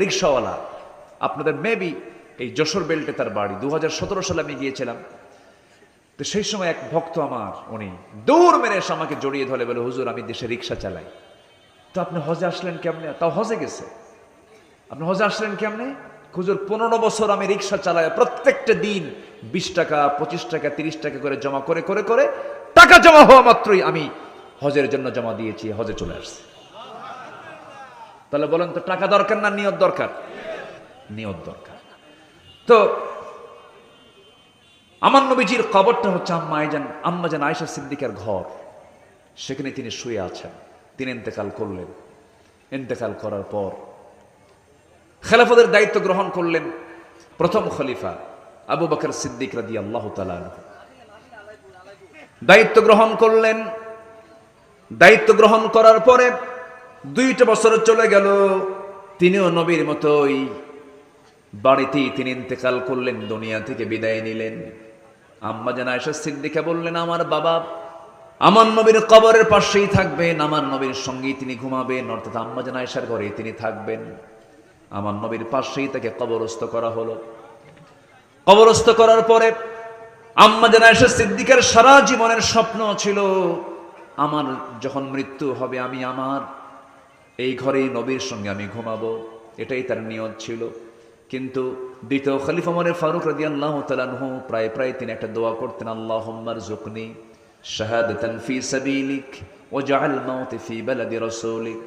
রিক্সাওয়ালা। আপনাদের মেবি এই যশোর বেল্টে তার বাড়ি। দু সালে আমি গিয়েছিলাম। তো সেই সময় এক ভক্ত আমার, উনি দৌড় মেরে এসে আমাকে জড়িয়ে ধরে, বলে, হুজুর, আমি দেশে রিক্সা চালাই। তো আপনি হজে আসলেন কেমনে? তাও হজে গেছে। আপনি হজে আসলেন কেমনে? হুজুর, পনেরো বছর আমি রিক্সা চালাই প্রত্যেকটা দিন বিশ টাকা, পঁচিশ টাকা, তিরিশ টাকা করে জমা করে করে করে টাকা জমা হওয়া মাত্রই আমি হজের জন্য জমা দিয়েছি, হজে চলে আসছি। তাহলে বলেন তো, টাকা দরকার না নিয়ত দরকার? নিয়ত দরকার। তো আমার নবীজির কবরটা হচ্ছে আম্মাইজান আম্মাজান আয়েশা সিদ্দিকার ঘর। সেখানে তিনি শুয়ে আছেন, তিনি ইন্তেকাল করলেন। ইন্তেকাল করার পর খেলাফতের দায়িত্ব গ্রহণ করলেন প্রথম খলিফা আবু বকর সিদ্দিক রাদি আল্লাহ দায়িত্ব গ্রহণ করলেন। দায়িত্ব গ্রহণ করার পরে দুইটা বছর চলে গেল, তিনিও নবীর মতোই। বাড়িতেই তিনি ইন্তেকাল করলেন, দুনিয়া থেকে বিদায় নিলেন। আম্মা যেন আয়সা সিদ্দিকা বললেন, আমার বাবা আমার নবীর কবরের পাশেই থাকবেন, আমার নবীর সঙ্গেই তিনি ঘুমাবেন, অর্থাৎ আম্মা যেন আয়সার ঘরে তিনি থাকবেন। আমার নবীর পাশেই তাকে কবরস্থ করা হলো। কবরস্থ করার পরে আম্মা যেন আয়সা সিদ্দিকার সারা জীবনের স্বপ্ন ছিল, আমার যখন মৃত্যু হবে, আমি আমার এই ঘরেই নবীর সঙ্গে আমি ঘুমাবো, এটাই তার নিয়ত ছিল। কিন্তু দ্বিতীয় খলিফা মনে ফারুক রাদি আল্লাহ তালানহু প্রায় প্রায় তিনি একটা দোয়া করতেন আল্লাহ হম্মার জুকনি শাহাদাতান ফি সাবিলিক ও জাহাল মাউতি ফি বালাদি রাসূলিক।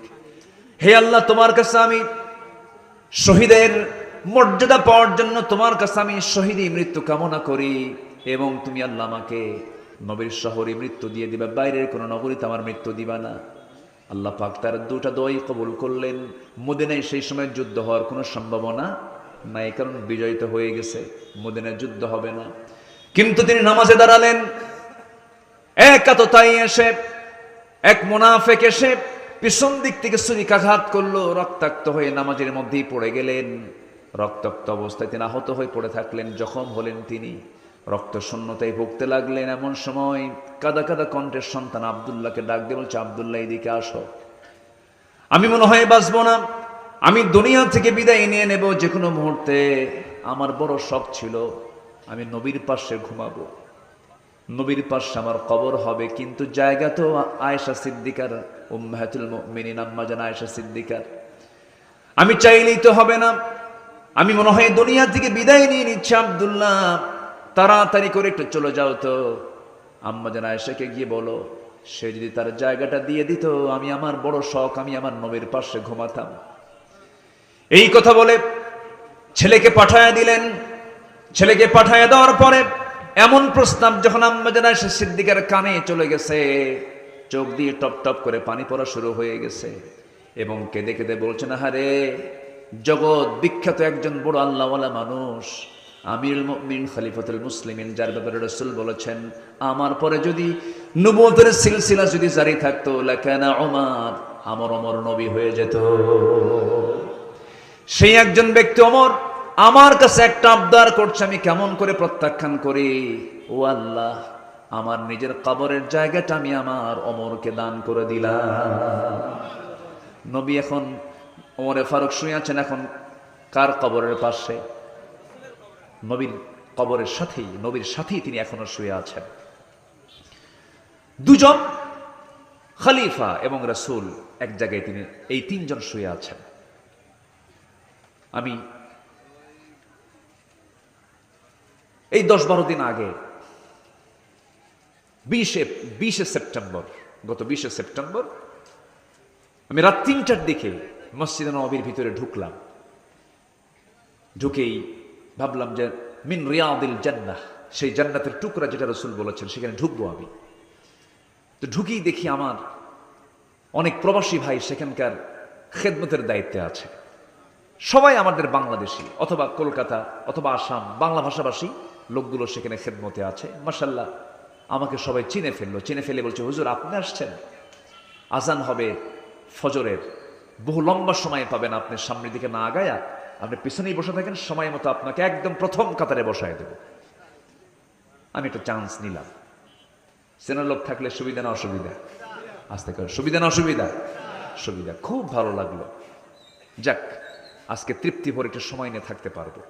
হে আল্লাহ, তোমার কাছে আমি শহীদের মর্যাদা পাওয়ার জন্য তোমার কাছে আমি শহীদই মৃত্যু কামনা করি এবং তুমি আল্লাহ আমাকে নবীর শহরে মৃত্যু দিয়ে দিবা, বাইরের কোনো নগরীতে আমার মৃত্যু দিবা না। আল্লাহ পাক তার দুটা দোয়াই কবুল করলেন। মদিনায় সেই সময় যুদ্ধ হওয়ার কোনো সম্ভাবনা নাই, কারণ বিজয়িত হয়ে গেছে, মদিনায় যুদ্ধ হবে না। কিন্তু তিনি নামাজে দাঁড়ালেন। একা তো তাই এসে, এক মোনাফেক এসে পিছন দিক থেকে ছুরিকাঘাত করল, রক্তাক্ত হয়ে নামাজের মধ্যেই পড়ে গেলেন। রক্তাক্ত অবস্থায় তিনি আহত হয়ে পড়ে থাকলেন, জখম হলেন তিনি। রক্ত শূন্যতায় ভুগতে লাগলেন এমন সময় কাদা কাদা কণ্ঠের সন্তান আবদুল্লাহকে ডাক দিয়ে বলছে আবদুল্লাহ, এদিকে আসো। আমি মনে হয় বাঁচবো না। আমি দুনিয়া থেকে বিদায় নিয়ে নেব যে কোনো মুহূর্তে। আমার বড় শখ ছিল, আমি নবীর পাশে ঘুমাবো। নবীর পাশে আমার কবর হবে, কিন্তু জায়গা তো আয়েশা সিদ্দিকার, উম্মাহাতুল মুমিনিন, আম্মা জান আয়েশা সিদ্দিকার। আমি চাইলেই তো হবে না। আমি মনে হয় দুনিয়া থেকে বিদায় নিয়ে নিচ্ছি আব্দুল্লাহ। তাড়াতাড়ি করে একটু চলে যাও তো। আম্মা জান আয়েশাকে গিয়ে বলো, সে যদি তার জায়গাটা দিয়ে দিত, আমি আমার বড় শখ, আমি আমার নবীর পাশে ঘুমাতাম। এই কথা বলে ছেলেকে পাঠায় দিলেন। ছেলেকে পাঠায় দেওয়ার পরে এমন প্রস্তাব যখন আম্মা আম্মাজানা সে সিদ্দিকার কানে চলে গেছে, চোখ দিয়ে টপ টপ করে পানি পড়া শুরু হয়ে গেছে এবং কেঁদে কেঁদে বলছেন হারে জগৎ বিখ্যাত একজন বড় আল্লাহওয়ালা মানুষ আমিরুল মুমিন, খলিফাতুল মুসলিমিন, যার ব্যাপারে রসুল বলেছেন, আমার পরে যদি নবুয়তের সিলসিলা যদি জারি থাকতো, লাকানা ওমার আমার অমর নবী হয়ে যেত। সেই একজন ব্যক্তি অমর আমার কাছে একটা আবদার করছে, আমি কেমন করে প্রত্যাখ্যান করি? ও আল্লাহ, আমার নিজের কবরের জায়গাটা আমি আমার অমরকে দান করে দিলাম। নবী এখন ওমরে ফারুক শুয়ে আছেন, এখন কার কবরের পাশে? নবীর কবরের সাথেই, নবীর সাথেই তিনি এখনও শুয়ে আছেন। দুজন খলিফা এবং রাসুল এক জায়গায় তিনি, এই তিনজন শুয়ে আছেন। আমি এই দশ বারো দিন আগে বিশে বিশে সেপ্টেম্বর, গত বিশে সেপ্টেম্বর, আমি রাত তিনটার দিকে মসজিদ নবীর ভিতরে ঢুকলাম। ঢুকেই ভাবলাম যে মিন রিয়াদিল জান্নাহ, সেই জান্নাতের টুকরা যেটা রসুল বলেছেন, সেখানে ঢুকবো আমি। তো ঢুকেই দেখি আমার অনেক প্রবাসী ভাই সেখানকার খেদমতের দায়িত্বে আছে। সবাই আমাদের বাংলাদেশি, অথবা কলকাতা, অথবা আসাম, বাংলা ভাষাভাষী লোকগুলো সেখানে খেদমতে আছে। মাসাল্লাহ আমাকে সবাই চিনে ফেলল। চিনে ফেলে বলছে, হুজুর, আপনি আসছেন? আজান হবে ফজরের। বহু লম্বা সময় পাবেন আপনি সামনের দিকে না আগায়া। আপনি পিছনেই বসে থাকেন, সময় মতো আপনাকে একদম প্রথম কাতারে বসায় দেব। আমি একটা চান্স নিলাম। সেনার লোক থাকলে সুবিধা না অসুবিধা? আসতে করে সুবিধা না অসুবিধা? সুবিধা খুব ভালো লাগল। যাক, আজকে তৃপ্তি ভরে একটু সময় নিয়ে থাকতে পারব।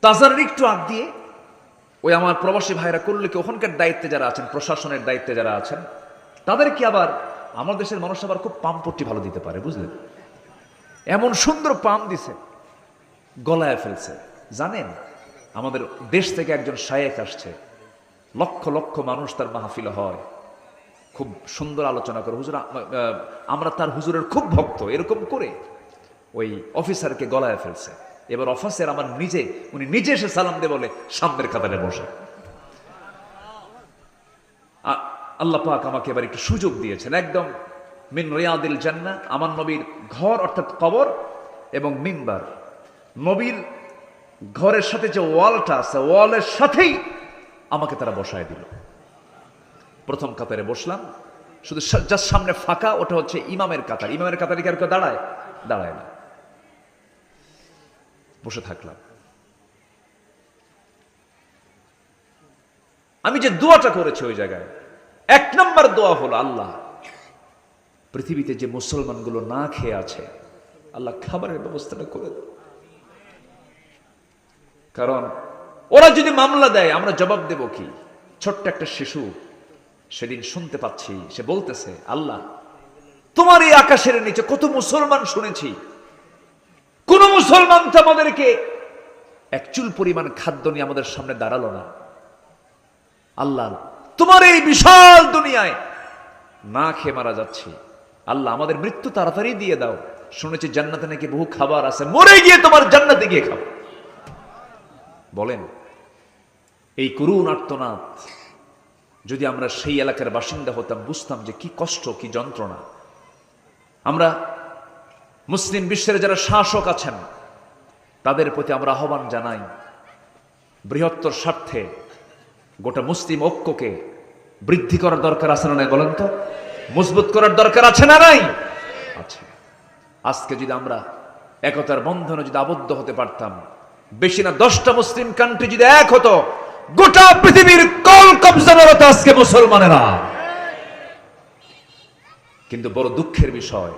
তাজারের একটু আগ দিয়ে ওই আমার প্রবাসী ভাইরা করলে কি ওখানকার দায়িত্বে যারা আছেন, প্রশাসনের দায়িত্বে যারা আছেন, তাদেরকে আবার আমার দেশের মানুষ আবার খুব পাম্পটি ভালো দিতে পারে, বুঝলেন? এমন সুন্দর পাম দিছে, গলায় ফেলছে। জানেন, আমাদের দেশ থেকে একজন শায়েক আসছে। লক্ষ লক্ষ মানুষ তার মাহফিল হয়। খুব সুন্দর আলোচনা করে, হুজুর আমরা তার হুজুরের খুব ভক্ত, এরকম করে। ওই অফিসারকে গলায় ফেলছে। এবার অফিসার আমার নিজে, উনি নিজে এসে সালাম দে বলে, সামনের কাতারে বসে। আল্লাহ পাক আমাকে এবার একটু সুযোগ দিয়েছেন, একদম মিন রিয়াদিল জান্নাহ আমার নবীর ঘর অর্থাৎ কবর এবং মিম্বার। নবীর ঘরের সাথে যে ওয়ালটা আছে, ওয়ালের সাথেই আমাকে তারা বসায় দিল। প্রথম কাতারে বসলাম, শুধু জাস্ট সামনে ফাঁকা, ওটা হচ্ছে ইমামের কাতার। ইমামের কাতারে কি আর কেউ দাঁড়ায়? দাঁড়ায় না। বসে থাকলাম। আমি যে দোয়াটা করেছি ওই জায়গায়, এক নম্বর দোয়া হলো আল্লাহ। পৃথিবীতে যে মুসলমানগুলো না খেয়ে আছে, আল্লাহ খাবারের ব্যবস্থাটা করে কারণ ওরা যদি মামলা দেয়, আমরা জবাব দেব কি? ছোট্ট একটা শিশু, সেদিন শুনতে পাচ্ছি, সে বলতেছে, আল্লাহ, তোমার এই আকাশের নিচে কত মুসলমান শুনেছি। কোন মুসলমান তো আমাদেরকে এক চুল পরিমাণ খাদ্য নিয়ে আমাদের সামনে দাঁড়াল না। আল্লাহ, তোমার এই বিশাল দুনিয়ায় না খেয়ে মারা যাচ্ছি। আল্লাহ আমাদের মৃত্যু তাড়াতাড়ি দিয়ে দাও। শুনেছি জান্নাতে নাকি বহু খাবার আছে। মরে গিয়ে তোমার জান্নাতে গিয়ে খাব। বলেন, এই করুণ আর্তনাদ, যদি আমরা সেই এলাকার বাসিন্দা হতাম, বুঝতাম যে কি কষ্ট, কি যন্ত্রণা। আমরা মুসলিম বিশ্বের যারা শাসক আছেন, তাদের প্রতি আমরা আহ্বান জানাই, বৃহত্তর স্বার্থে গোটা মুসলিম ঐক্যকে বৃদ্ধি করার দরকার আছে না বলেন তো? মজবুত করার দরকার আছে না নাই? আছে। আজকে যদি আমরা একতার বন্ধনে যদি আবদ্ধ হতে পারতাম, বেশি না দশটা মুসলিম কান্ট্রি যদি এক হতো, গোটা পৃথিবীর কল কবজার হতো আজকে মুসলমানেরা। কিন্তু বড় দুঃখের বিষয়,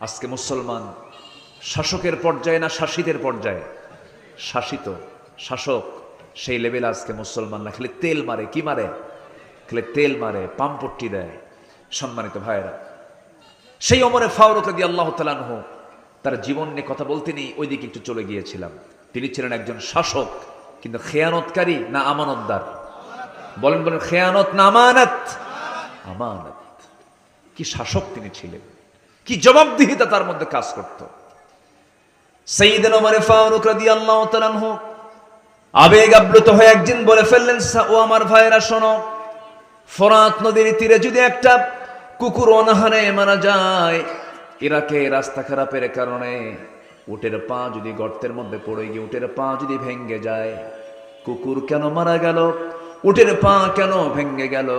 আজকে মুসলমান শাসকের পর্যায়ে না শাসিতের পর্যায়ে? শাসিত, শাসক, সেই লেভেলে আজকে মুসলমান না, খালি তেল মারে, কি মারে? খালি তেল মারে পাম্পট্টি দেয়। সম্মানিত ভাইয়েরা। সেই অমরে ফাউরক দিয়ে আল্লাহ তালানহ তার জীবন নিয়ে কথা বলতে নেই, ওইদিকে একটু চলে গিয়েছিলাম। তিনি ছিলেন একজন শাসক, কিন্তু খেয়ানতকারী না আমানতদার? বলেন বলেন, খেয়ানত না আমানত? আমানত। কি শাসক তিনি ছিলেন? কি জবাবদিহিতা তার মধ্যে কাজ করত? সেইদিন ওমরে ফারুক রাদিয়াল্লাহু তাআলা আনহু আবেগ আপ্লুত হয়ে একদিন বলে ফেললেন, "সা- ও আমার ভাইয়েরা, শোনো, ফরাত নদীর তীরে যদি একটা কুকুর অনাহারে মারা যায়। ইরাকে রাস্তা খারাপের কারণে উটের পা যদি গর্তের মধ্যে পড়ে গিয়ে উটের পা যদি ভেঙ্গে যায়, কুকুর কেন মারা গেল? উটের পা কেন ভেঙ্গে গেল?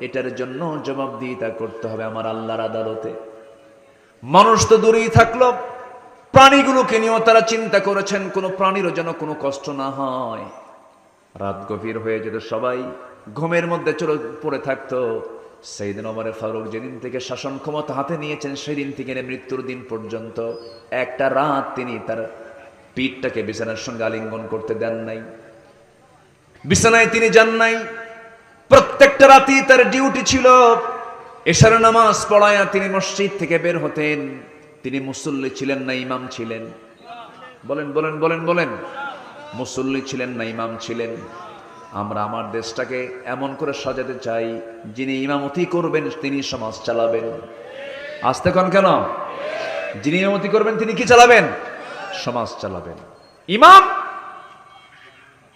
এটার জন্য জবাব জবাবদিহিতা করতে হবে আমার আল্লাহর আদালতে। মানুষ তো দূরেই থাকল। প্রাণীগুলোকে নিয়েও তারা চিন্তা করেছেন, কোনো প্রাণীরও যেন কোনো কষ্ট না হয়। রাত গভীর হয়ে যেত সবাই, ঘুমের মধ্যে চলে পড়ে থাকতো। সেই দিন আমার ফারুক যেদিন থেকে শাসন ক্ষমতা হাতে নিয়েছেন, সেদিন থেকে মৃত্যুর দিন পর্যন্ত একটা রাত তিনি তার পিঠটাকে বিছানার সঙ্গে আলিঙ্গন করতে দেন নাই। বিছানায় তিনি যান নাই। প্রত্যেকটা রাতেই তার ডিউটি ছিল। এশার নামাজ পড়ায়া তিনি মসজিদ থেকে বের হতেন। তিনি মুসল্লি ছিলেন না, ইমাম ছিলেন। বলেন বলেন বলেন বলেন। মুসল্লি ছিলেন না, ইমাম ছিলেন। আমরা আমার দেশটাকে এমন করে সাজাতে চাই, যিনি ইমামতি করবেন, তিনি সমাজ চালাবেন। আসতে কন কেন? যিনি ইমামতি করবেন, তিনি কি চালাবেন? সমাজ চালাবেন। ইমাম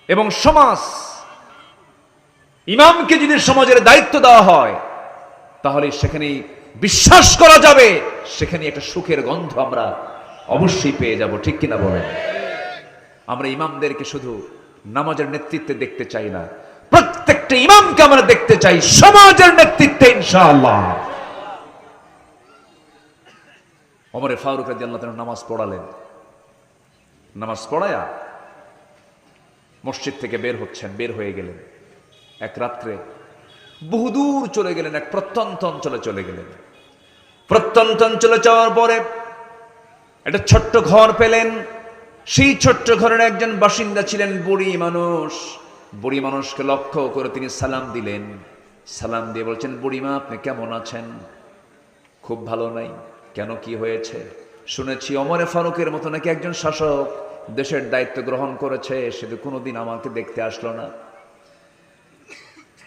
এবং সমাজ। ইমামকে যদি সমাজের দায়িত্ব দেওয়া হয়, তাহলে সেখানে বিশ্বাস করা যাবে সেখানে একটা সুখের গন্ধ আমরা অবশ্যই পেয়ে যাব, ঠিক কিনা বলেন? আমরা ইমামদেরকে শুধু নামাজের নেতৃত্বে দেখতে চাই না। প্রত্যেকটা ইমামকে আমরা দেখতে চাই, সমাজের নেতৃত্বে ইনশাআল্লাহ। অমরে ফারুক রাজি আল্লাহ নামাজ পড়ালেন। নামাজ পড়ায়া মসজিদ থেকে বের হচ্ছেন, বের হয়ে গেলেন। এক রাত্রে বহুদূর চলে গেলেন, এক প্রত্যন্ত অঞ্চলে চলে গেলেন। প্রত্যন্ত অঞ্চলে যাওয়ার পরে একটা ছোট্ট ঘর পেলেন সেই ছোট্ট ঘরের একজন বাসিন্দা ছিলেন বুড়ি মানুষ। বুড়ি মানুষকে লক্ষ্য করে তিনি সালাম দিলেন। সালাম দিয়ে বলছেন বুড়িমা আপনি কেমন আছেন? খুব ভালো নাই। কেন কি হয়েছে? শুনেছি অমরে ফারুকের মতো নাকি একজন শাসক দেশের দায়িত্ব গ্রহণ করেছে। শুধু কোনোদিন আমাকে দেখতে আসলো না।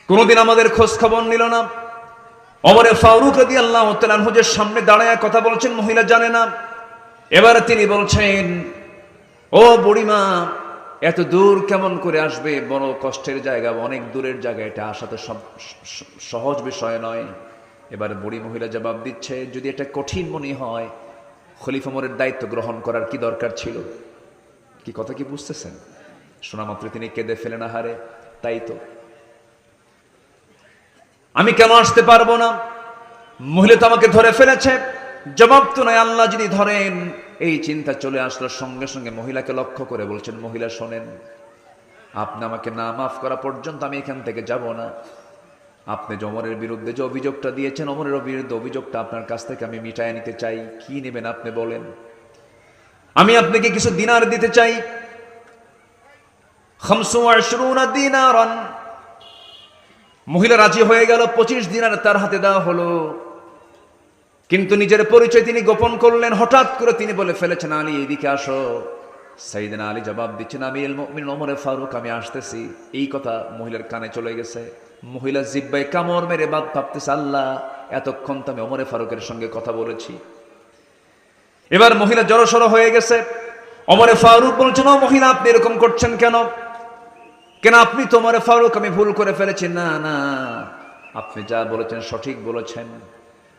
কোনোদিন আমাদের খোঁজ খবর নিল না। অমরে ফারুক রদি আল্লাহ হুজের সামনে দাঁড়ায় কথা বলছেন, মহিলা জানে না। এবার তিনি বলছেন ও বুড়িমা, এত দূর কেমন করে আসবে? বড় কষ্টের জায়গা, অনেক দূরের জায়গা এটা, আসা তো সব সহজ বিষয় নয়। এবার বুড়ি মহিলা জবাব দিচ্ছে, যদি এটা কঠিন মনে হয়, খলিফা ওমরের দায়িত্ব গ্রহণ করার কি দরকার ছিল? কি কথা কি বুঝতেছেন? শোনা মাত্র তিনি কেঁদে ফেলেন, আহারে, তাই তো। আমি কেন আসতে পারব না? মহিলা তো আমাকে ধরে ফেলেছে। জবাব তো নয়, আল্লাহ যদি ধরেন এই চিন্তা চলে আসলো সঙ্গে সঙ্গে মহিলাকে লক্ষ্য করে বলছেন, মহিলা শোনেন, আপনি আমাকে না মাফ করা পর্যন্ত আমি এখান থেকে যাব না। আপনি যে অমরের বিরুদ্ধে যে অভিযোগটা দিয়েছেন, অমরের বিরুদ্ধে অভিযোগটা আপনার কাছ থেকে আমি মিটায় নিতে চাই। কি নেবেন আপনি বলেন? আমি আপনাকে কিছু দিনার দিতে চাই। মহিলা রাজি হয়ে গেল, পঁচিশ দিনার তার হাতে দেওয়া হলো। কিন্তু নিজের পরিচয় তিনি গোপন করলেন, হঠাৎ করে তিনি বলে ফেলেছেন, আলী, এদিকে আসো। সাইদিন আলী জবাব দিচ্ছেন, আমি ওমরে ফারুক, আমি আসতেছি। এই কথা মহিলার কানে চলে গেছে। মহিলা জিব্বাই কামড় মেরে বাদ ভাবতেছে, আল্লাহ, এতক্ষণ তো আমি ওমরে ফারুকের সঙ্গে কথা বলেছি। এবার মহিলা জড়সড় হয়ে গেছে। অমরে ফারুক বলছেন ও মহিলা, আপনি এরকম করছেন কেন? কেন, আপনি তোমার ফারুক, আমি ভুল করে ফেলেছি। না না, আপনি যা বলেছেন সঠিক বলেছেন।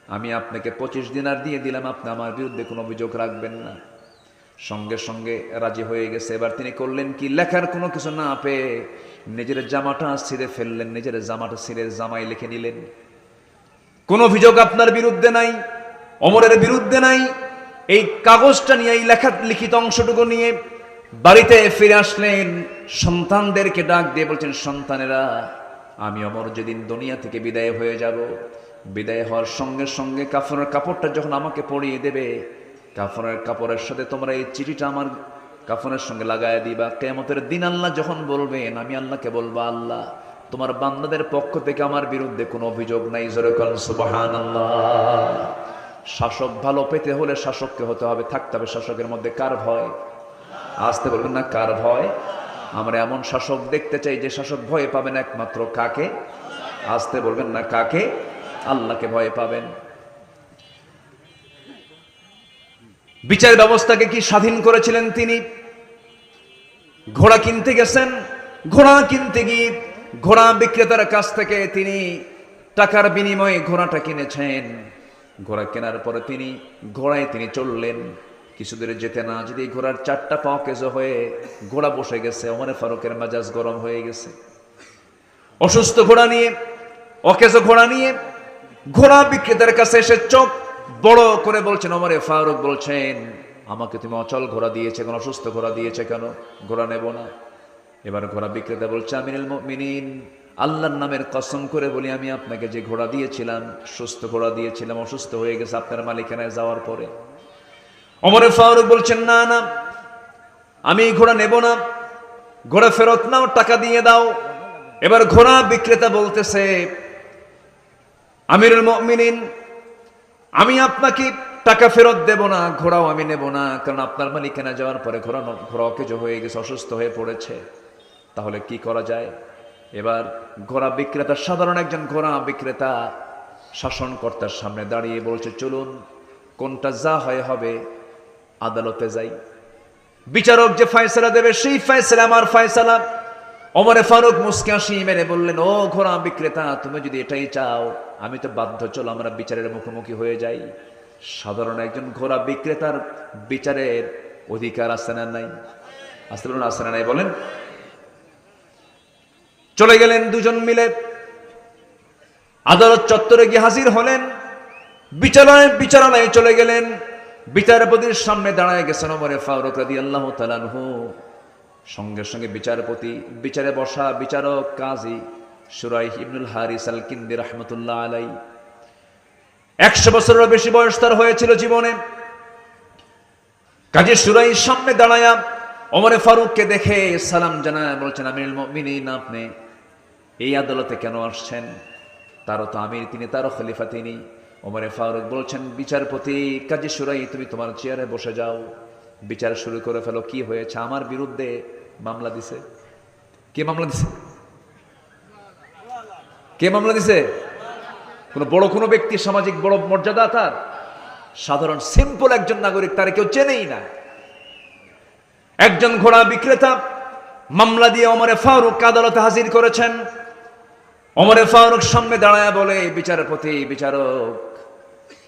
আমি আপনাকে পঁচিশ দিনার দিয়ে দিলাম, আপনি আমার বিরুদ্ধে কোনো অভিযোগ রাখবেন না। সঙ্গে সঙ্গে রাজি হয়ে গেছে। এবার তিনি করলেন কি? লেখার কোনো কিছু না পেয়ে নিজের জামাটা ছিঁড়ে ফেললেন, নিজের জামাটা ছিঁড়ে জামাই লিখে নিলেন। কোন অভিযোগ আপনার বিরুদ্ধে নাই? অমরের বিরুদ্ধে নাই? এই কাগজটা নিয়ে, এই লেখা লিখিত অংশটুকু নিয়ে বাড়িতে ফিরে আসলেন। সন্তানদেরকে ডাক দিয়ে বলছেন, সন্তানেরা, আমি অমর যেদিন দুনিয়া থেকে বিদায় হয়ে যাব বিদায় হওয়ার সঙ্গে সঙ্গে কাফনের কাপড়টা যখন আমাকে পরিয়ে দেবে, কাফনের কাপড়ের সাথে তোমরা এই চিঠিটা আমার কাফনের সঙ্গে লাগায় দিবা। কেমতের দিন আল্লাহ যখন বলবেন, আমি আল্লাহকে বলব, আল্লাহ, তোমার বান্দাদের পক্ষ থেকে আমার বিরুদ্ধে কোনো অভিযোগ নাই শাসক ভালো পেতে হলে শাসককে হতে হবে, থাকতে হবে শাসকের মধ্যে কার ভয়? আসতে বলবেন না, কার ভয়? আমরা এমন শাসক দেখতে চাই যে শাসক ভয় পাবেন একমাত্র কাকে? আসতে বলবেন না, কাকে? আল্লাহকে ভয় পাবেন। বিচার ব্যবস্থাকে কি স্বাধীন করেছিলেন তিনি? ঘোড়া কিনতে গেছেন, ঘোড়া কিনতে গিয়ে ঘোড়া বিক্রেতার কাছ থেকে তিনি টাকার বিনিময়ে ঘোড়াটা কিনেছেন। ঘোড়া কেনার পরে তিনি ঘোড়ায় তিনি চললেন। কিছু দূরে যেতে না যদি ঘোড়ার চারটা পাও কেজো হয়ে ঘোড়া বসে গেছে অমরে ফারুকের মেজাজ গরম হয়ে গেছে। অসুস্থ ঘোড়া নিয়ে, অকেজো ঘোড়া নিয়ে ঘোড়া বিক্রেতার কাছে এসে চোখ বড় করে বলছেন অমরে ফারুক বলছেন, আমাকে তুমি অচল ঘোড়া দিয়েছে কেন, অসুস্থ ঘোড়া দিয়েছে কেন? ঘোড়া নেব না। এবার ঘোড়া বিক্রেতা বলছে আমিনুল মিনিন আল্লাহর নামের কসম করে বলি, আমি আপনাকে যে ঘোড়া দিয়েছিলাম, সুস্থ ঘোড়া দিয়েছিলাম, অসুস্থ হয়ে গেছে আপনার মালিকানায় যাওয়ার পরে। অমরে ফারুক বলছেন, না না, আমি ঘোড়া নেব না। ঘোড়া ফেরত নাও, টাকা দিয়ে দাও। এবার ঘোড়া বিক্রেতা বলতেছে আমিরুল মুমিনিন, আমি আপনাকে টাকা ফেরত দেব না, ঘোড়াও আমি নেব না, কারণ আপনার মালিকানা যাওয়ার পরে ঘোড়া ঘোড়া অকেজ হয়ে গেছে, অসুস্থ হয়ে পড়েছে। তাহলে কি করা যায়? এবার ঘোড়া বিক্রেতা, সাধারণ একজন ঘোড়া বিক্রেতা, শাসনকর্তার সামনে দাঁড়িয়ে বলছে, চলুন, কোনটা যা হয় হবে, আদালতে যাই। বিচারক যে ফয়সালা দেবে, সেই ফয়সালা, আমার ফয়সালা। ওমরে ফারুক মুসকে হাসি মেরে বললেন, ও ঘোড়া বিক্রেতা, তুমি যদি এটাই চাও, আমি তো বাধ্য, চলো আমরা বিচারের মুখোমুখি হয়ে যাই। সাধারণ একজন ঘোড়া বিক্রেতার বিচারের অধিকার আছে না নাই? আসতে বলুন, আছে না নাই বলেন। চলে গেলেন দুজন মিলে। আদালত চত্বরে গিয়ে হাজির হলেন। বিচারালয়, বিচারালয়ে চলে গেলেন। বিচারপতির সামনে দাঁড়ায় গেছেন ওমরে ফারুক রাদি আল্লাহ তালানহু সঙ্গে সঙ্গে বিচারপতি, বিচারে বসা বিচারক কাজী সুরাই ইবনুল হারিস আল কিন্দি রহমতুল্লাহ আলাই একশো বছরেরও বেশি বয়স তার হয়েছিল জীবনে। কাজী সুরাই সামনে দাঁড়ায়া ওমরে ফারুককে দেখে সালাম জানায়, বলছেন আমির মিনিন আপনি এই আদালতে কেন আসছেন? তারও তো আমির, তিনি তারও খলিফা তিনি। ওমরে ফারুক বলছেন, বিচারপতি, কাজী সুরাই তুমি তোমার চেয়ারে বসে যাও। বিচার শুরু করে ফেলো, কি হয়েছে? আমার বিরুদ্ধে মামলা দিছে। কে মামলা দিছে? কে মামলা দিছে? কোনো বড় কোনো ব্যক্তি, সামাজিক বড় মর্যাদা তার? সাধারণ সিম্পল একজন নাগরিক তার কেউ চেনেই না। একজন ঘোড়া বিক্রেতা মামলা দিয়ে অমরে ফারুক আদালতে হাজির করেছেন। অমরে ফারুক সামনে দাঁড়ায় বলে, বিচারপতি, বিচারক,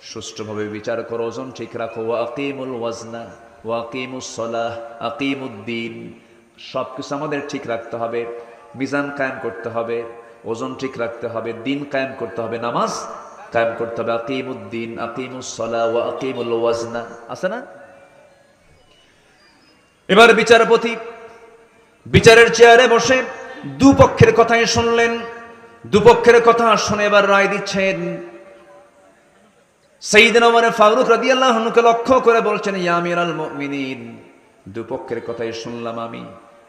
সুষ্ঠুভাবে বিচার করো, ওজন ঠিক রাখো আকিমুল ওয়াজনা। ওয়াকিমুস সলাহ আকিমুদ্দিন সব কিছু আমাদের ঠিক রাখতে হবে, মিজান কায়েম করতে হবে, ওজন ঠিক রাখতে হবে, দিন কায়েম করতে হবে, নামাজ কায়েম করতে হবে আকিমুদ্দিন আকিমুস সলাহ ওয়া আকিমুল ওয়াজনা। আছে না? এবার বিচারপতি বিচারের চেয়ারে বসে দুপক্ষের কথাই শুনলেন, দুপক্ষের কথা শুনে এবার রায় দিচ্ছেন। সেইদিন আমার ফারুক রাদি লক্ষ্য করে বলছেন ইয়ামির আল মিনিন দুপক্ষের কথাই শুনলাম আমি।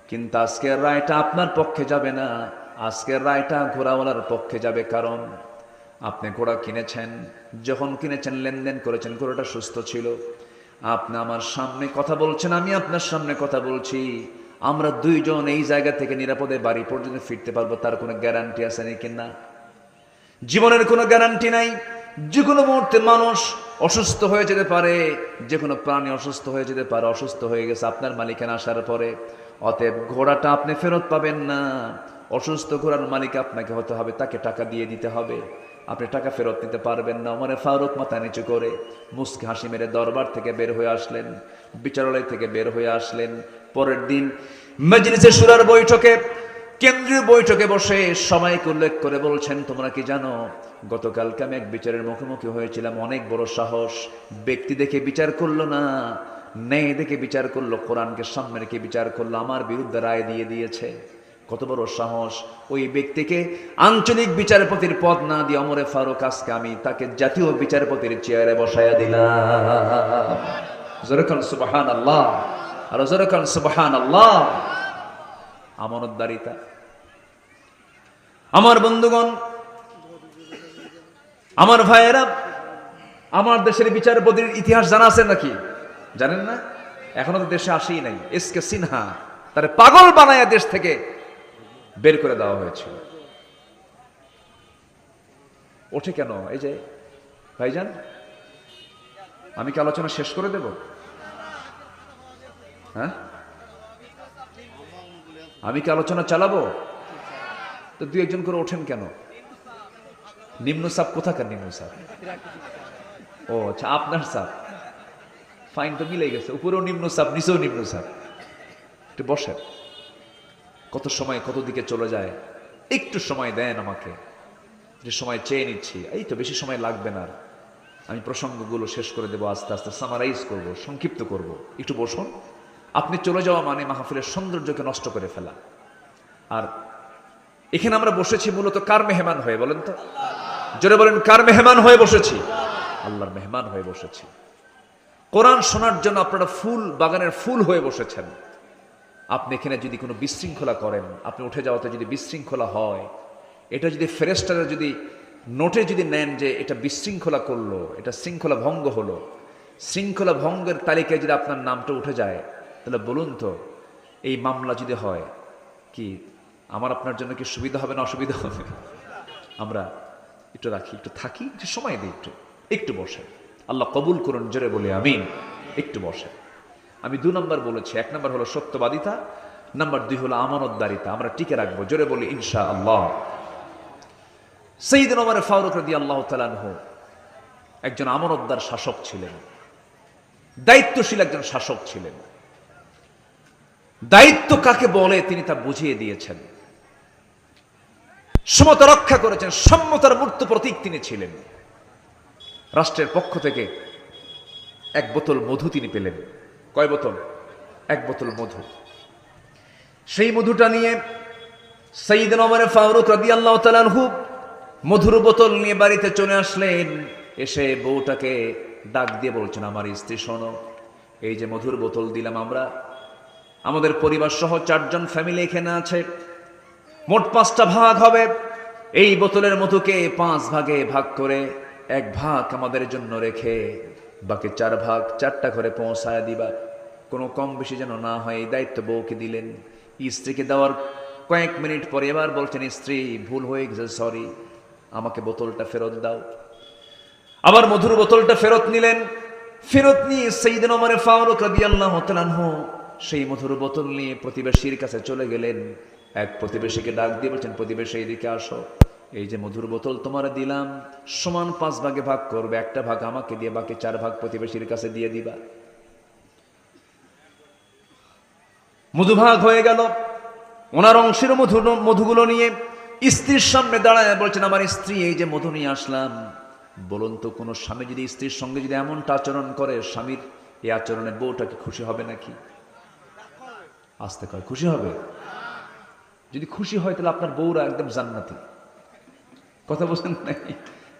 কিন্তু আজকের রায়টা আপনার পক্ষে যাবে না। আজকের রায়টা ঘোড়াওয়ালার পক্ষে যাবে। কারণ আপনি ঘোড়া কিনেছেন, যখন কিনেছেন, লেনদেন করেছেন, ঘোড়াটা সুস্থ ছিল। আপনি আমার সামনে কথা বলছেন, আমি আপনার সামনে কথা বলছি। আমরা দুইজন এই জায়গা থেকে নিরাপদে বাড়ি পর্যন্ত ফিরতে পারব, তার কোনো গ্যারান্টি আছে নাকি না? জীবনের কোনো গ্যারান্টি নাই। যে কোনো মুহূর্তে মানুষ অসুস্থ হয়ে যেতে পারে যে কোনো প্রাণী অসুস্থ হয়ে যেতে পারে, অসুস্থ হয়ে গেছে আপনার মালিকানা আসার পরে। অতএব ঘোড়াটা আপনি ফেরত পাবেন না। অসুস্থ ঘোড়ার মালিক আপনাকে হতে হবে, তাকে টাকা দিয়ে দিতে হবে। আপনি টাকা ফেরত নিতে পারবেন না। মানে ফারুক মাথা নিচু করে মুসকে হাসি মেরে দরবার থেকে বের হয়ে আসলেন, বিচারালয় থেকে বের হয়ে আসলেন। পরের দিন মজলিসে সুরার বৈঠকে কেন্দ্রীয় বৈঠকে বসে সবাইকে উল্লেখ করে বলছেন, তোমরা কি জানো, গতকালকে আমি এক বিচারের মুখোমুখি হয়েছিলাম। অনেক বড় সাহস। ব্যক্তি দেখে বিচার করল না, ন্যায় দেখে বিচার করল, কোরআনকে সামনে রেখে বিচার করল, আমার বিরুদ্ধে রায় দিয়ে দিয়েছে। কত বড় সাহস। ওই ব্যক্তিকে আঞ্চলিক বিচারপতির পদ না দিয়ে অমরে ফারুক আজকে আমি তাকে জাতীয় বিচারপতির চেয়ারে বসাইয়া দিলাম। জরখান সুবাহান আল্লাহ আর জরখান সুবাহান আল্লাহ আমানতদারিতা। আমার বন্ধুগণ, আমার ভাইয়েরা, আমার দেশের বিচারপতির ইতিহাস জানা আছে নাকি? জানেন না? এখনও তো দেশে আসেই নাই। এস কে সিনহা তার পাগল বানায়া দেশ থেকে বের করে দেওয়া হয়েছিল। ওঠে কেন? এই যে, ভাইজান, আমি কি আলোচনা শেষ করে দেব? হ্যাঁ? আমি কি আলোচনা চালাবো? তো দুই একজন করে ওঠেন কেন? নিম্ন সাপ কোথাকার নিম্ন সাপ? ও আচ্ছা আপনার সাপ। ফাইন তো মিলে গেছে। উপরেও নিম্ন সাপ, নিচেও নিম্ন সাপ। একটু বসেন। কত সময় কত দিকে চলে যায়? একটু সময় দেন আমাকে। যে সময় চেয়ে নিচ্ছি। এই তো বেশি সময় লাগবে না। আমি প্রসঙ্গগুলো শেষ করে দেবো আস্তে আস্তে। সামারাইজ করব, সংক্ষিপ্ত করব। একটু বসুন। আপনি চলে যাওয়া মানে মাহফিলের সৌন্দর্যকে নষ্ট করে ফেলা। আর এখানে আমরা বসেছি মূলত কার মেহমান হয়ে বলেন তো? জোরে বলেন, কার মেহমান হয়ে বসেছি? আল্লাহর মেহমান হয়ে বসেছি। কোরআন শোনার জন্য আপনারা ফুল, বাগানের ফুল হয়ে বসেছেন। আপনি এখানে যদি কোনো বিশৃঙ্খলা করেন, আপনি উঠে যাওয়াতে যদি বিশৃঙ্খলা হয়, এটা যদি ফেরেস্টারে যদি নোটে যদি নেন যে এটা বিশৃঙ্খলা করল, এটা শৃঙ্খলা ভঙ্গ হলো, শৃঙ্খলা ভঙ্গের তালিকায় যদি আপনার নামটা উঠে যায় তাহলে বলুন তো, এই মামলা যদি হয়, কি আমার আপনার জন্য কি সুবিধা হবে না অসুবিধা হবে? আমরা একটু রাখি, একটু থাকি, একটু সময় দিই একটু একটু বসে। আল্লাহ কবুল করুন, জোরে বলে, আমিন। একটু বসে। আমি দু নম্বর বলেছি, এক নম্বর হলো সত্যবাদিতা, নাম্বার দুই হলো আমানতদারিতা। আমরা টিকে রাখব, জোরে বলি ইনশা আল্লাহ সেইদিন আমার ফারুক রদি আল্লাহ তালানহ একজন আমানতদার শাসক ছিলেন। দায়িত্বশীল একজন শাসক ছিলেন। দায়িত্ব কাকে বলে তিনি তা বুঝিয়ে দিয়েছেন। সমতা রক্ষা করেছেন, সম্মতার মূর্ত প্রতীক তিনি ছিলেন। রাষ্ট্রের পক্ষ থেকে এক বোতল মধু তিনি পেলেন। কয় বোতল? এক বোতল মধু। সেই মধুটা নিয়ে সঈদিন ওমর ফারুক রাদি আল্লাহ তালানহু মধুর বোতল নিয়ে বাড়িতে চলে আসলেন। এসে বউটাকে ডাক দিয়ে বলছেন, আমার স্ত্রী, শোনো, এই যে মধুর বোতল দিলাম আমরা আমাদের পরিবার সহ চারজন ফ্যামিলি এখানে আছে। মোট পাঁচটা ভাগ হবে। এই বোতলের মধুকে পাঁচ ভাগে ভাগ করে এক ভাগ আমাদের জন্য রেখে বাকি চার ভাগ চারটা করে পৌঁছায় দিবা কোনো কম বেশি যেন না হয়, এই দায়িত্ব বউকে দিলেন। স্ত্রীকে দেওয়ার কয়েক মিনিট পরে এবার বলছেন, স্ত্রী, ভুল হয়ে গেছে সরি আমাকে বোতলটা ফেরত দাও। আবার মধুর বোতলটা ফেরত নিলেন। ফেরত নিয়ে সেই সেইদিন আমার ফারুক রাদিয়াল্লাহু তাআলাহু সেই মধুর বোতল নিয়ে প্রতিবেশীর কাছে চলে গেলেন। এক প্রতিবেশীকে ডাক দিয়ে বলছেন, প্রতিবেশী এইদিকে আসো। এই যে মধুর বোতল তোমার দিলাম, সমান পাঁচ ভাগে ভাগ করবে। একটা ভাগ আমাকে দিয়ে, বাকি চার ভাগ প্রতিবেশীর কাছে দিয়ে দিবা। মধুভাগ হয়ে গেল। ওনার অংশের মধু, মধুগুলো নিয়ে স্ত্রীর সামনে দাঁড়ায় বলছেন, আমার স্ত্রী, এই যে মধু নিয়ে আসলাম। বলুন তো, কোনো স্বামী যদি স্ত্রীর সঙ্গে যদি এমনটা আচরণ করে, স্বামীর এই আচরণে বউটা কি খুশি হবে নাকি? আসতে কয়, খুশি হবে? যদি খুশি হয়, তাহলে আপনার বউরা একদম জান্নাতি। কথা বলছেন নাকি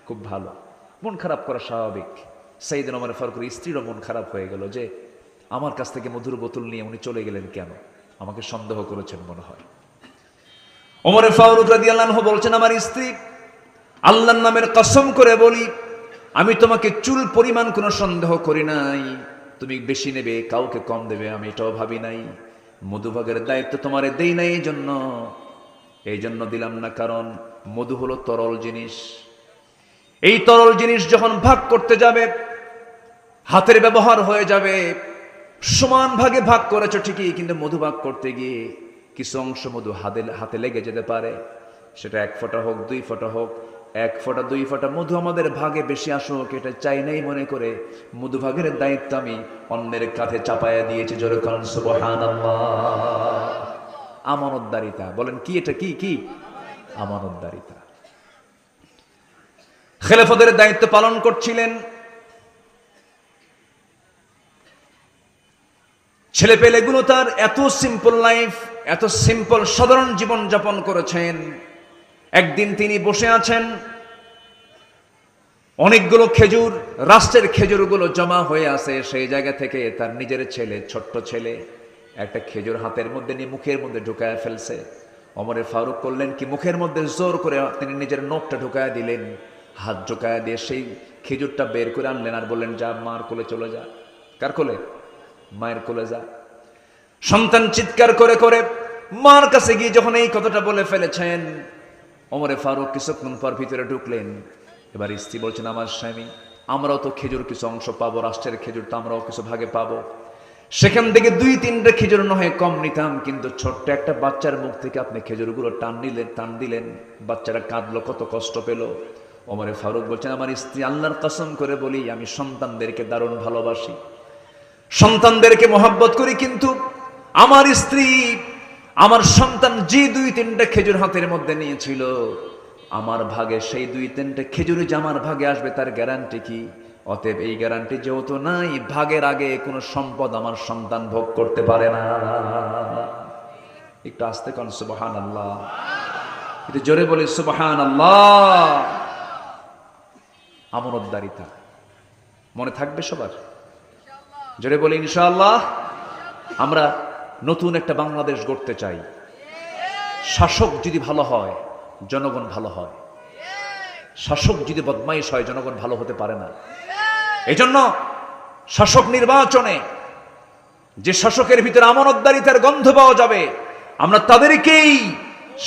খুব ভালো। মন খারাপ করা স্বাভাবিক। সাইদিন আমার ফারুকের স্ত্রীরও মন খারাপ হয়ে গেল যে, আমার কাছ থেকে মধুর বোতল নিয়ে উনি চলে গেলেন কেন? আমাকে সন্দেহ করেছেন মনে হয়। ওমরে ফারুক রাদিয়াল্লাহু বলছেন, আমার স্ত্রী, আল্লাহর নামের কসম করে বলি, আমি তোমাকে চুল পরিমাণ কোনো সন্দেহ করি নাই। তুমি বেশি নেবে, কাউকে কম দেবে, আমি এটাও ভাবি নাই। মধুভাগের দায়িত্ব তোমারে দেই নাই এই জন্য। এই জন্য দিলাম না, কারণ মধু হলো তরল জিনিস। এই তরল জিনিস যখন ভাগ করতে যাবে, হাতের ব্যবহার হয়ে যাবে, সমান ভাগে ভাগ করেছ ঠিকই, কিন্তু মধু ভাগ করতে গিয়ে কিছু অংশ মধু হাতে হাতে লেগে যেতে পারে। সেটা এক ফোঁটা হোক, দুই ফোঁটা হোক এক ফোঁটা, দুই ফোঁটা মধু আমাদের ভাগে বেশি আসুক, এটা চাই নাই মনে করে। মধু ভাগের দায়িত্ব আমি অন্যের কাঁধে চাপায়া দিয়েছি জোরে আমানতদারিতা। বলেন, কি এটা, কি কি? আমানতদারিতা। খেলাফতের দায়িত্ব পালন করছিলেন। ছেলে পেলেগুলো তার এত সিম্পল লাইফ এত সিম্পল সাধারণ জীবন যাপন করেছেন। একদিন তিনি বসে আছেন। অনেকগুলো খেজুর, রাষ্ট্রের খেজুরগুলো জমা হয়ে আছে। সেই জায়গা থেকে তার নিজের ছেলে, ছোট্ট ছেলে, একটা খেজুর হাতের মধ্যে নিয়ে মুখের মধ্যে ঢুকায় ফেলছে। অমরে ফারুক করলেন কি, মুখের মধ্যে জোর করে তিনি নিজের নোখটা ঢুকায় দিলেন। হাত ঢুকায় দিয়ে সেই খেজুরটা বের করে আনলেন আর বললেন, যা, মার কোলে চলে যা। কার কোলে? মায়ের কোলে যা। সন্তান চিৎকার করে করে মার কাছে গিয়ে যখন এই কথাটা বলে ফেলেছেন অমরে ফারুক কিছুক্ষণ পর ভিতরে ঢুকলেন। এবার স্ত্রী বলছেন, আমার স্বামী, আমরাও তো খেজুর কিছু অংশ পাবো, রাষ্ট্রের খেজুর তো আমরাও কিছু ভাগে পাবো। সেখান থেকে দুই তিনটা খেজুর নয় কম নিতাম, কিন্তু ছোট্ট একটা বাচ্চার মুখ থেকে আপনি খেজুরগুলো টান নিলেন টান দিলেন। বাচ্চারা কাঁদলো, কত কষ্ট পেল। ওমরে ফারুক বলছেন, আমার স্ত্রী আল্লাহর কসম করে বলি, আমি সন্তানদেরকে দারুণ ভালোবাসি। সন্তানদেরকে মহাব্বত করি, কিন্তু আমার স্ত্রী আমার সন্তান যে দুই তিনটা খেজুর হাতের মধ্যে নিয়েছিল, আমার ভাগে সেই দুই তিনটা খেজুরি জামার ভাগে আসবে, তার গ্যারান্টি কি? অতএব এই গ্যারান্টি যেহেতু নাই, ভাগের আগে কোনো সম্পদ আমার সন্তান ভোগ করতে পারে না। একটু আসতে কন সুবাহান আল্লাহ একটু জোরে বলি সুবাহান আল্লাহ আমনতদারিতা। মনে থাকবে সবার? জোরে বলি, ইনশাআল্লাহ। আমরা নতুন একটা বাংলাদেশ গড়তে চাই। শাসক যদি ভালো হয়, জনগণ ভালো হয়। শাসক যদি বদমাইশ হয়, জনগণ ভালো হতে পারে না। এই জন্য শাসক নির্বাচনে যে শাসকের ভিতরে আমানতদারিতার গন্ধ পাওয়া যাবে, আমরা তাদেরকেই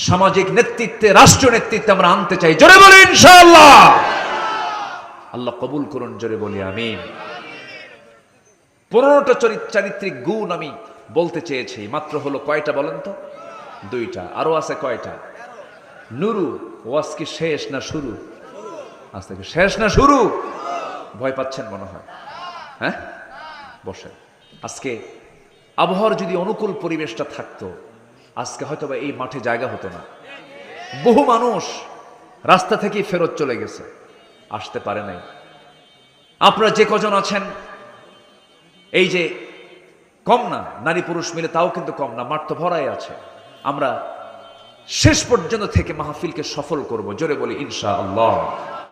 সামাজিক নেতৃত্বে রাষ্ট্র নেতৃত্বে আমরা আনতে চাই। জোরে বলি ইনশাআল্লাহ। আল্লাহ কবুল করুন, জোরে বলি আমি পনেরোটা চরিত চারিত্রিক গুণ আমি বলতে চেয়েছি মাত্র হলো কয়টা বলেন তো? দুইটা। আরও আছে কয়টা? নুরু। ওয়াজ কি শেষ না শুরু? আজ থেকে শেষ না শুরু? ভয় পাচ্ছেন মনে হয়। হ্যাঁ? বসেন। আজকে আবহাওয়ার যদি অনুকূল পরিবেশটা থাকতো, আজকে হয়তো বা এই মাঠে জায়গা হতো না। বহু মানুষ রাস্তা থেকেই ফেরত চলে গেছে। আসতে পারে নাই। আপনারা যে কজন আছেন, এই যে কম না, নারী পুরুষ মিলে তাও কিন্তু কম না, মাঠ তো ভরাই আছে। আমরা শেষ পর্যন্ত থেকে মাহফিলকে সফল করব, জোরে বলি ইনশা আল্লাহ